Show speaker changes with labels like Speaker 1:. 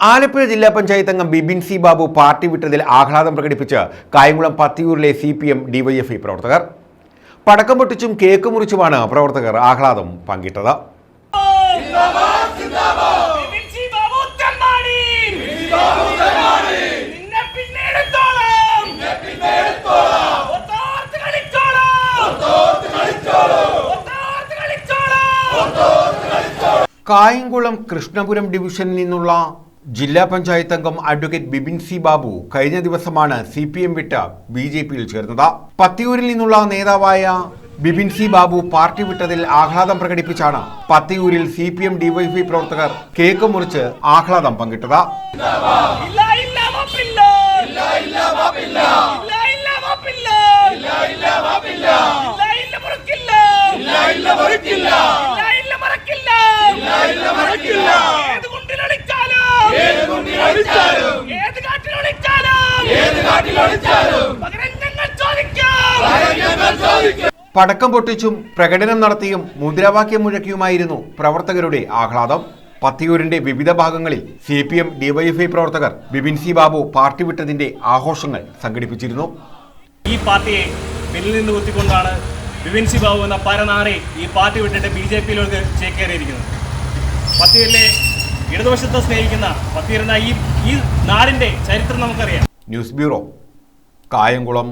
Speaker 1: ആലപ്പുഴ ജില്ലാ പഞ്ചായത്ത് അംഗം Bibin C Babu party വിട്ടതിൽ ആഹ്ലാദം പ്രകടിപ്പിച്ച് കായംകുളം പത്തിയൂരിലെ സി പി എം ഡിവൈഎഫ്ഐ പ്രവർത്തകർ. പടക്കം പൊട്ടിച്ചും കേക്ക് മുറിച്ചുമാണ് പ്രവർത്തകർ ആഹ്ലാദം പങ്കിട്ടത്. കായംകുളം കൃഷ്ണപുരം ഡിവിഷനിൽ നിന്നുള്ള ജില്ലാ പഞ്ചായത്ത് അംഗം അഡ്വക്കേറ്റ് ബിബിൻ സി ബാബു കഴിഞ്ഞ ദിവസമാണ് സി പി എം വിട്ട് ബി ജെ പിയിൽ ചേർന്നത്. പത്തിയൂരിൽ നിന്നുള്ള നേതാവായ ബിബിൻ സി ബാബു പാർട്ടി വിട്ടതിൽ ആഹ്ലാദം പ്രകടിപ്പിച്ചാണ് പത്തിയൂരിൽ സി പി എം ഡിവൈഫൈ പ്രവർത്തകർ കേക്ക് മുറിച്ച് ആഹ്ലാദം പങ്കിട്ടത്. പടക്കം പൊട്ടിച്ചും പ്രകടനം നടത്തിയും മുദ്രാവാക്യം മുഴക്കിയുമായിരുന്നു പ്രവർത്തകരുടെ ആഹ്ലാദം. പത്തിയൂരിന്റെ വിവിധ ഭാഗങ്ങളിൽ സി പി എം ഡിവൈഎഫ്ഐ പ്രവർത്തകർ ബിബിൻ സി ബാബു പാർട്ടി വിട്ടതിന്റെ ആഘോഷങ്ങൾ സംഘടിപ്പിച്ചിരുന്നു.
Speaker 2: ഈ പാർട്ടിയെ പിന്നിൽ നിന്ന് കുത്തിക്കൊണ്ടാണ് ബിബിൻ സി ബാബു എന്ന പരനാറി ഈ പാർട്ടി വിട്ടിട്ട് ബി ജെ പിയിലേക്ക് ചേക്കേറിയിരിക്കുന്നത്. പത്തിയൂരിലെ ഇടതുവശത്തെ സ്നേഹിക്കുന്ന പത്തിയിരുന്ന ഈ ഈ നാടിന്റെ ചരിത്രം നമുക്കറിയാം.
Speaker 1: News bureau Kayamkulam